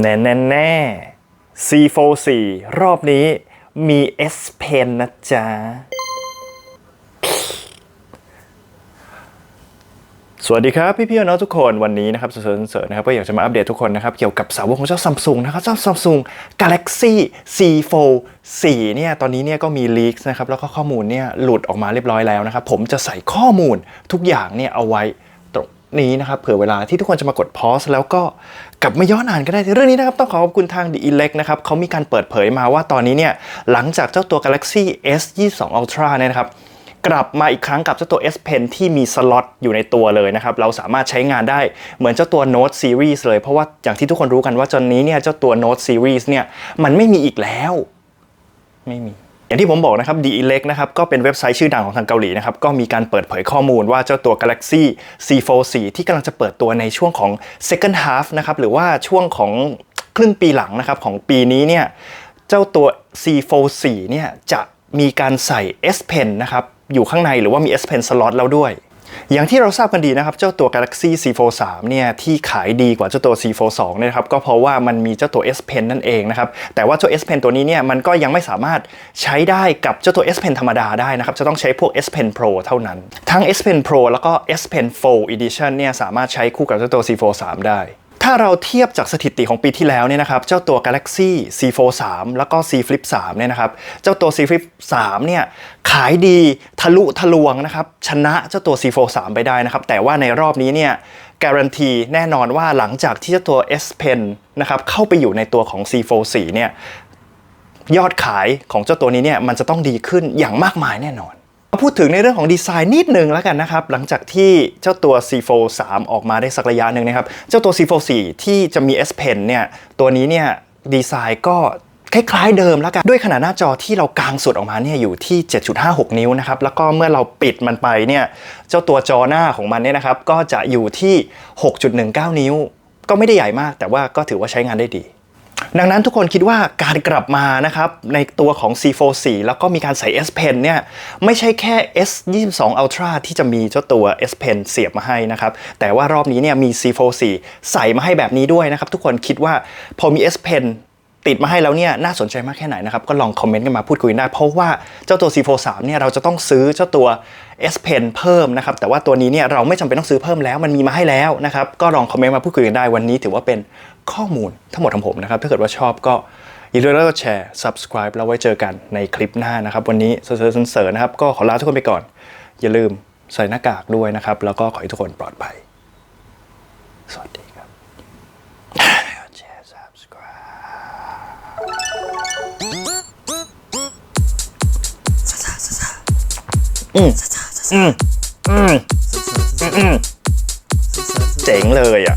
แน่แน่แน่ C44 รอบนี้มี S Pen นะจ๊ะ สวัสดีครับ พี่พี่ๆน้องๆทุกคนวันนี้นะครับเสริญเสริญนะครับ ก็อยากจะมาอัปเดตทุกคนนะครับ เกี่ยวกับสาวกของเจ้าซัมซุงนะครับ เจ้าซัมซุง Galaxy C4 4 เนี่ยตอนนี้เนี่ยก็มีลีกนะครับ แล้วก็ข้อมูลเนี่ยหลุดออกมาเรียบร้อยแล้วนะครับ ผมจะใส่ข้อมูลทุกอย่างเนี่ยเอาไว้ นี้นะครับเผื่อเวลาที่ทุกคนจะมากดพอสแล้วก็กลับมาย้อนอ่านก็ได้เรื่องนี้นะครับต้องขอขอบคุณทาง The Elect นะครับเขามีการเปิดเผยมาว่าตอนนี้เนี่ยหลังจากเจ้าตัว Galaxy S 22 Ultra เนี่ยนะครับกลับมาอีกครั้งกับเจ้าตัว S Pen ที่มีสล็อตอยู่ในตัวเลยนะครับ เราสามารถใช้งานได้เหมือนเจ้าตัว Note Series เลย เพราะว่าอย่างที่ทุกคนรู้กันว่าตอนนี้เนี่ยเจ้าตัว Note Series เนี่ยมันไม่มีอีกแล้ว ไม่มี อย่างที่ผมบอกนะครับ The Elect นะครับก็เป็นเว็บไซต์ชื่อดังของทางเกาหลีนะครับก็มีการเปิดเผยข้อมูลว่าเจ้าตัว Galaxy C44 ที่กำลังจะเปิดตัวในช่วงของ second half นะครับหรือว่าช่วงของครึ่งปีหลังนะครับของปีนี้เนี่ยเจ้าตัว C44 เนี่ยจะมีการใส่ S Pen นะครับอยู่ข้างในหรือว่ามี S Pen slot แล้วด้วย อย่างที่เราทราบกันดีนะครับ เจ้าตัว Galaxy C43 เนี่ยที่ขายดีกว่าเจ้าตัว C42 เนี่ยนะครับก็เพราะว่ามันมีเจ้าตัว S Pen นั่นเองนะครับแต่ว่าเจ้า S Pen ตัวนี้เนี่ยมันก็ยังไม่สามารถใช้ได้กับเจ้าตัว S Pen ธรรมดาได้นะครับจะต้องใช้พวก S Pen Pro เท่านั้น ทั้ง S Pen Pro แล้วก็ S Pen Fold Edition เนี่ยสามารถใช้คู่กับเจ้าตัว C43 ได้ ถ้าเราเทียบจากสถิติของปีที่แล้วเนี่ยนะครับ เจ้าตัว Galaxy C43 แล้วก็ C Flip 3เนี่ยนะครับ เจ้าตัว C Flip 3เนี่ยขายดีทะลุทะลวงนะครับชนะเจ้าตัว C43 ไปได้นะครับ แต่ว่าในรอบนี้เนี่ยการันตีแน่นอนว่าหลังจากที่เจ้าตัว S Pen นะครับเข้าไปอยู่ในตัวของ C44 เนี่ยยอดขายของเจ้าตัวนี้เนี่ยมันจะต้องดีขึ้นอย่างมากมายแน่นอนาพูดถึงในเรื่องของดีไซน์นิดนึงแล้วกันนะครับ หลังจากที่เจ้าตัว C4 3 ออกมาได้สักระยะหนึ่งนะครับ เจ้าตัว C4 4 ที่จะมี S Pen เนี่ยตัวนี้เนี่ยดีไซน์ก็คล้ายๆเดิมแล้วกัน ด้วยขนาดหน้าจอที่เรากางสุดออกมาเนี่ยอยู่ที่ 7.56 นิ้วนะครับ แล้วก็เมื่อเราปิดมันไปเนี่ยเจ้าตัวจอหน้าของมันเนี่ยนะครับก็จะอยู่ที่ 6.19 นิ้ว ก็ไม่ได้ใหญ่มาก แต่ว่าก็ถือว่าใช้งานได้ดี ดังนั้นทุกคนคิดว่าการกลับมานะครับในตัวของ C44 แล้วก็มีการใส่ S Pen เนี่ยไม่ใช่แค่ S22 Ultra ที่จะมีเจ้าตัว S Pen เสียบมาให้นะครับ แต่ว่ารอบนี้เนี่ยมี C44 ใส่มาให้แบบนี้ด้วยนะครับ ทุกคนคิดว่าพอมี S Pen ติดมาให้แล้วเนี่ยน่าสนใจมากแค่ไหนนะครับ ก็ลองคอมเมนต์กันมาพูดคุยกันได้ เพราะว่าเจ้าตัว C43 เนี่ยเราจะต้องซื้อเจ้าตัว S Pen เพิ่มนะครับ แต่ว่าตัวนี้เนี่ยเราไม่จำเป็นต้องซื้อเพิ่มแล้วมันมีมาให้แล้วนะครับ ก็ลองคอมเมนต์มาพูดคุยกันได้วันนี้ถือว่าเป็น ข้อมูลทั้งหมดของผมนะครับ ถ้าเกิดว่าชอบก็อย่าลืมแล้วก็แชร์ subscribe แล้วไว้เจอกันในคลิปหน้านะครับ วันนี้เสริญเสริญนะครับ ก็ขอลาทุกคนไปก่อน อย่าลืมใส่หน้ากากด้วยนะครับ แล้วก็ขอให้ทุกคนปลอดภัย สวัสดีครับแชร์ subscribe เจ๋งเลยอะ